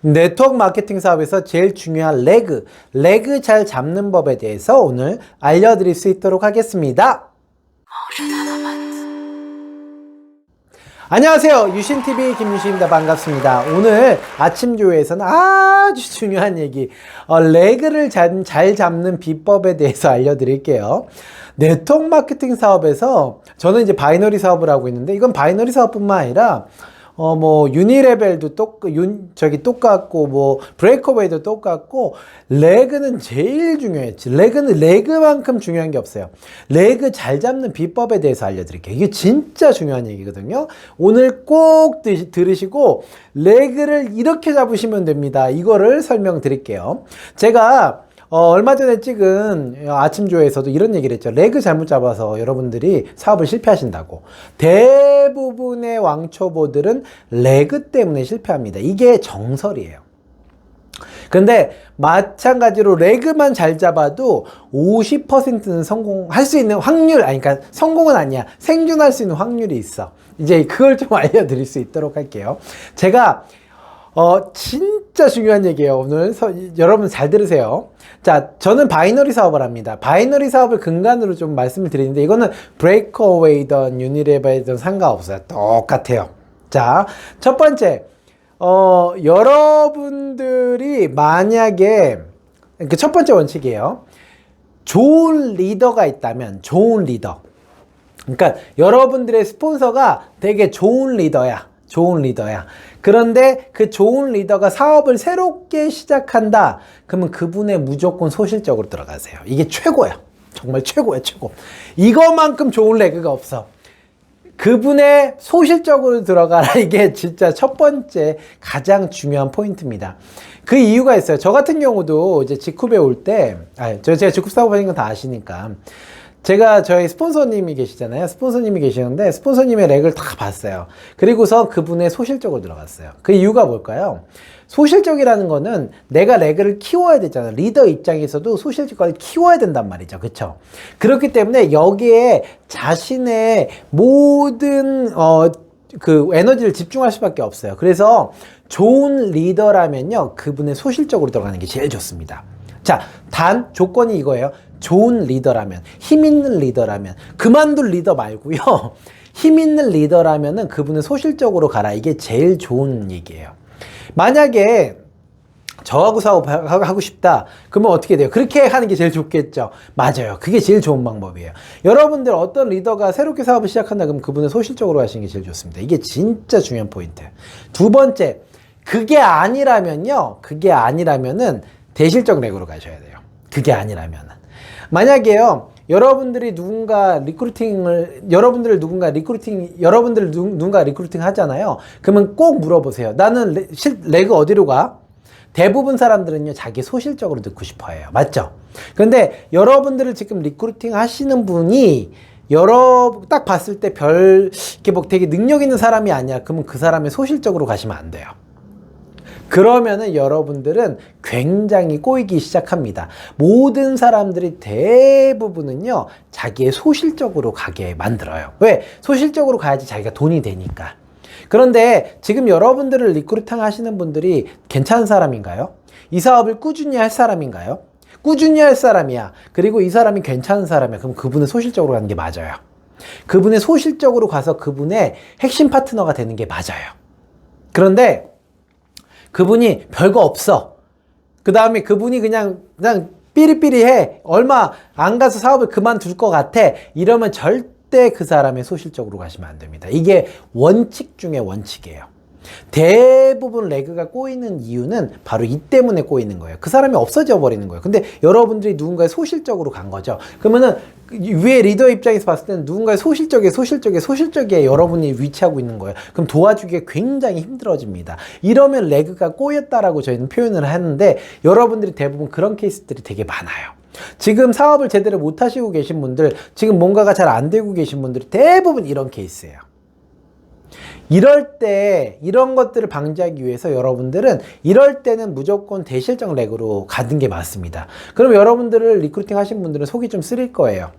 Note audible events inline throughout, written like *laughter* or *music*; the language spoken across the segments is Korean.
네트워크 마케팅 사업에서 제일 중요한 레그, 레그 잘 잡는 법에 대해서 오늘 알려드릴 수 있도록 하겠습니다. 안녕하세요. 유신TV 김유신입니다. 반갑습니다. 오늘 아침 조회에서는 아주 중요한 얘기, 어, 레그를 잘, 잘 잡는 비법에 대해서 알려드릴게요. 네트워크 마케팅 사업에서 저는 이제 바이너리 사업을 하고 있는데 이건 바이너리 사업뿐만 아니라 어, 뭐, 유니레벨도 똑, 윤, 저기 똑같고, 뭐, 브레이커웨이도 똑같고, 레그는 제일 중요했지. 레그는 레그만큼 중요한 게 없어요. 레그 잘 잡는 비법에 대해서 알려드릴게요. 이게 진짜 중요한 얘기거든요. 오늘 꼭 드- 들으시고, 레그를 이렇게 잡으시면 됩니다. 이거를 설명드릴게요. 제가 어, 얼마 전에 찍은 아침조에서도 이런 얘기를 했죠. 레그 잘못 잡아서 여러분들이 사업을 실패하신다고. 대부분의 왕초보들은 레그 때문에 실패합니다. 이게 정설이에요. 근데 마찬가지로 레그만 잘 잡아도 50%는 성공할 수 있는 확률, 아니, 그러니까 성공은 아니야. 생존할 수 있는 확률이 있어. 이제 그걸 좀 *laughs* 알려드릴 수 있도록 할게요. 제가 어, 진짜 중요한 얘기예요. 오늘 서- 여러분 잘 들으세요. 자, 저는 바이너리 사업을 합니다. 바이너리 사업을 근간으로 좀 말씀을 드리는데 이거는 브레이커웨이든 유니레버든 상관없어요. 똑같아요. 자, 첫 번째, 어, 여러분들이 만약에 그 첫 번째 원칙이에요. 좋은 리더가 있다면 좋은 리더. 그러니까 여러분들의 스폰서가 되게 좋은 리더야. 좋은 리더야. 그런데 그 좋은 리더가 사업을 새롭게 시작한다. 그러면 그분의 무조건 소실적으로 들어가세요. 이게 최고야. 정말 최고야, 최고. 이거만큼 좋은 레그가 없어. 그분의 소실적으로 들어가라. *laughs* 이게 진짜 첫 번째 가장 중요한 포인트입니다. 그 이유가 있어요. 저 같은 경우도 이제 직후배 올 때, 아, 저 제가 직후 사업 하는 건 다 아시니까. 제가 저희 스폰서님이 계시잖아요. 스폰서님이 계시는데 스폰서님의 렉을 다 봤어요. 그리고서 그분의 소실적으로 들어갔어요. 그 이유가 뭘까요? 소실적이라는 거는 내가 렉을 키워야 되잖아요. 리더 입장에서도 소실적을 키워야 된단 말이죠. 그쵸? 그렇기 때문에 여기에 자신의 모든, 어, 그 에너지를 집중할 수밖에 없어요. 그래서 좋은 리더라면요. 그분의 소실적으로 들어가는 게 제일 좋습니다. 자, 단 조건이 이거예요. 좋은 리더라면, 힘 있는 리더라면, 그만둘 리더 말고요. *laughs* 힘 있는 리더라면은 그분은 소실적으로 가라. 이게 제일 좋은 얘기예요. 만약에 저하고 사업하고 싶다. 그러면 어떻게 돼요? 그렇게 하는 게 제일 좋겠죠. 맞아요. 그게 제일 좋은 방법이에요. 여러분들 어떤 리더가 새롭게 사업을 시작한다 그러면 그분은 소실적으로 하시는 게 제일 좋습니다. 이게 진짜 중요한 포인트. 두 번째, 그게 아니라면요. 그게 아니라면은 대실적 렉으로 가셔야 돼요. 그게 아니라면은. 만약에요. 여러분들이 누군가 리크루팅을 여러분들을 누군가 리크루팅 여러분들을 누, 누군가 리크루팅 하잖아요. 그러면 꼭 물어보세요. 나는 레, 실, 레그 어디로 가? 대부분 사람들은요 자기 소실적으로 듣고 싶어해요. 맞죠? 근데 여러분들을 지금 리크루팅 하시는 분이 여러 딱 봤을 때 별 이렇게 뭐 되게 능력 있는 사람이 아니야. 그러면 그 사람의 소실적으로 가시면 안 돼요. 그러면은 여러분들은 굉장히 꼬이기 시작합니다. 모든 사람들이 대부분은요, 자기의 소실적으로 가게 만들어요. 왜? 소실적으로 가야지 자기가 돈이 되니까. 그런데 지금 여러분들을 리크루팅 하시는 분들이 괜찮은 사람인가요? 이 사업을 꾸준히 할 사람인가요? 꾸준히 할 사람이야. 그리고 이 사람이 괜찮은 사람이야. 그럼 그분은 소실적으로 가는 게 맞아요. 그분의 소실적으로 가서 그분의 핵심 파트너가 되는 게 맞아요. 그런데 그분이 별거 없어. 그 다음에 그분이 그냥, 그냥 삐리삐리해. 얼마 안 가서 사업을 그만둘 것 같아. 이러면 절대 그 사람의 소실적으로 가시면 안 됩니다. 이게 원칙 중에 원칙이에요. 대부분 레그가 꼬이는 이유는 바로 이 때문에 꼬이는 거예요. 그 사람이 없어져 버리는 거예요. 근데 여러분들이 누군가의 소실적으로 간 거죠. 그러면은 그 위에 리더 입장에서 봤을 때는 누군가의 소실적에 소실적에 소실적에 여러분이 위치하고 있는 거예요. 그럼 도와주기가 굉장히 힘들어집니다. 이러면 레그가 꼬였다라고 저희는 표현을 하는데 여러분들이 대부분 그런 케이스들이 되게 많아요. 지금 사업을 제대로 못 하시고 계신 분들, 지금 뭔가가 잘 안 되고 계신 분들이 대부분 이런 케이스예요. 이럴 때 이런 것들을 방지하기 위해서 여러분들은 이럴 때는 무조건 대실적 렉으로 가는 게 맞습니다. 그럼 여러분들을 리크루팅 하신 분들은 속이 좀 쓰릴 거예요.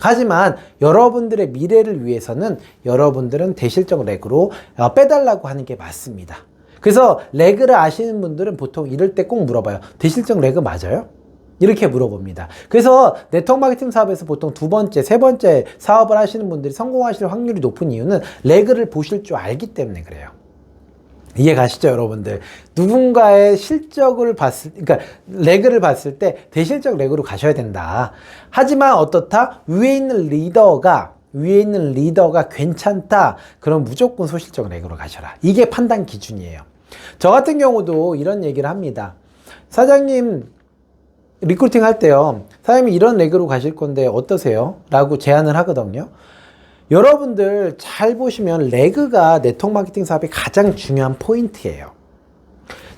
하지만 여러분들의 미래를 위해서는 여러분들은 대실적 렉으로 어, 빼달라고 하는 게 맞습니다. 그래서 레그를 아시는 분들은 보통 이럴 때 꼭 물어봐요. 대실적 레그 맞아요? 이렇게 물어봅니다. 그래서 네트워크 마케팅 사업에서 보통 두 번째, 세 번째 사업을 하시는 분들이 성공하실 확률이 높은 이유는 레그를 보실 줄 알기 때문에 그래요. 이해 가시죠, 여러분들? 누군가의 실적을 봤을, 그러니까 레그를 봤을 때 대실적 레그로 가셔야 된다. 하지만 어떻다? 위에 있는 리더가 위에 있는 리더가 괜찮다. 그럼 무조건 소실적 레그로 가셔라. 이게 판단 기준이에요. 저 같은 경우도 이런 얘기를 합니다. 사장님, 리크루팅 할 때요. 사장님이 이런 레그로 가실 건데 어떠세요? 라고 제안을 하거든요. 여러분들 잘 보시면 레그가 네트워크 마케팅 사업의 가장 중요한 포인트예요.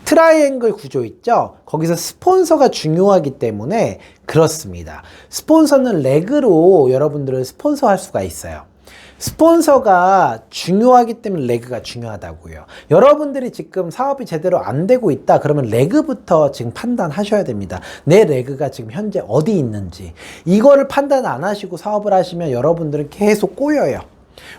트라이앵글 구조 있죠? 거기서 스폰서가 중요하기 때문에 그렇습니다. 스폰서는 레그로 여러분들을 스폰서 할 수가 있어요. 스폰서가 중요하기 때문에 레그가 중요하다고요. 여러분들이 지금 사업이 제대로 안 되고 있다 그러면 레그부터 지금 판단하셔야 됩니다. 내 레그가 지금 현재 어디 있는지 이거를 판단 안 하시고 사업을 하시면 여러분들은 계속 꼬여요.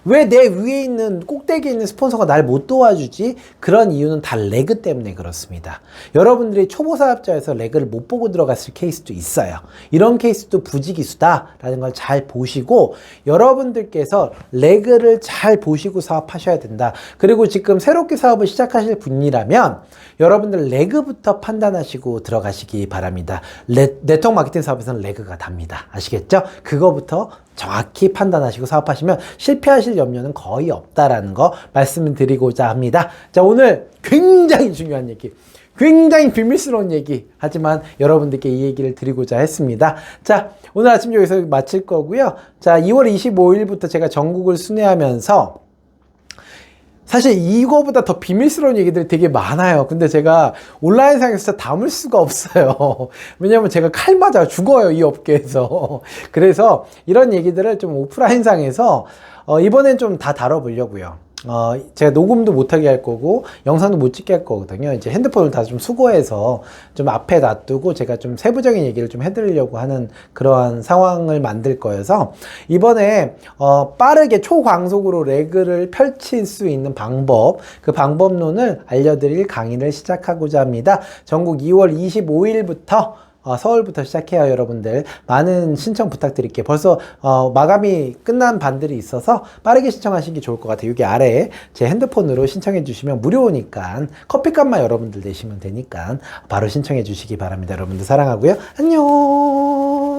왜 내 위에 있는 꼭대기에 있는 스폰서가 날 못 도와주지? 그런 이유는 다 레그 때문에 그렇습니다. 여러분들이 초보 사업자에서 레그를 못 보고 들어갔을 케이스도 있어요. 이런 케이스도 부지기수다라는 걸 잘 보시고 여러분들께서 레그를 잘 보시고 사업하셔야 된다. 그리고 지금 새롭게 사업을 시작하실 분이라면 여러분들 레그부터 판단하시고 들어가시기 바랍니다. 레, 네트워크 마케팅 사업에서는 레그가 답니다. 아시겠죠? 그거부터 정확히 판단하시고 사업하시면 실패하실 염려는 거의 없다라는 거 말씀을 드리고자 합니다. 자, 오늘 굉장히 중요한 얘기. 굉장히 비밀스러운 얘기. 하지만 여러분들께 이 얘기를 드리고자 했습니다. 자, 오늘 아침 여기서 마칠 거고요. 자, 2월 25일부터 제가 전국을 순회하면서 사실 이거보다 더 비밀스러운 얘기들이 되게 많아요. 근데 제가 온라인상에서 진짜 담을 수가 없어요. *laughs* 왜냐면 제가 칼 맞아 죽어요. 이 업계에서. *laughs* 그래서 이런 얘기들을 좀 오프라인상에서 어, 이번엔 좀 다 다뤄보려고요. 어, 제가 녹음도 못하게 할 거고, 영상도 못 찍게 할 거거든요. 이제 핸드폰을 다 좀 수거해서 좀 앞에 놔두고 제가 좀 세부적인 얘기를 좀 해드리려고 하는 그러한 상황을 만들 거여서, 이번에, 어, 빠르게 초광속으로 레그를 펼칠 수 있는 방법, 그 방법론을 알려드릴 강의를 시작하고자 합니다. 전국 2월 25일부터 어, 서울부터 시작해요, 여러분들. 많은 신청 부탁드릴게요. 벌써 어, 마감이 끝난 반들이 있어서 빠르게 신청하시는 게 좋을 것 같아요. 여기 아래에 제 핸드폰으로 신청해 주시면 무료니까 커피값만 여러분들 내시면 되니까 바로 신청해 주시기 바랍니다. 여러분들 사랑하고요. 안녕.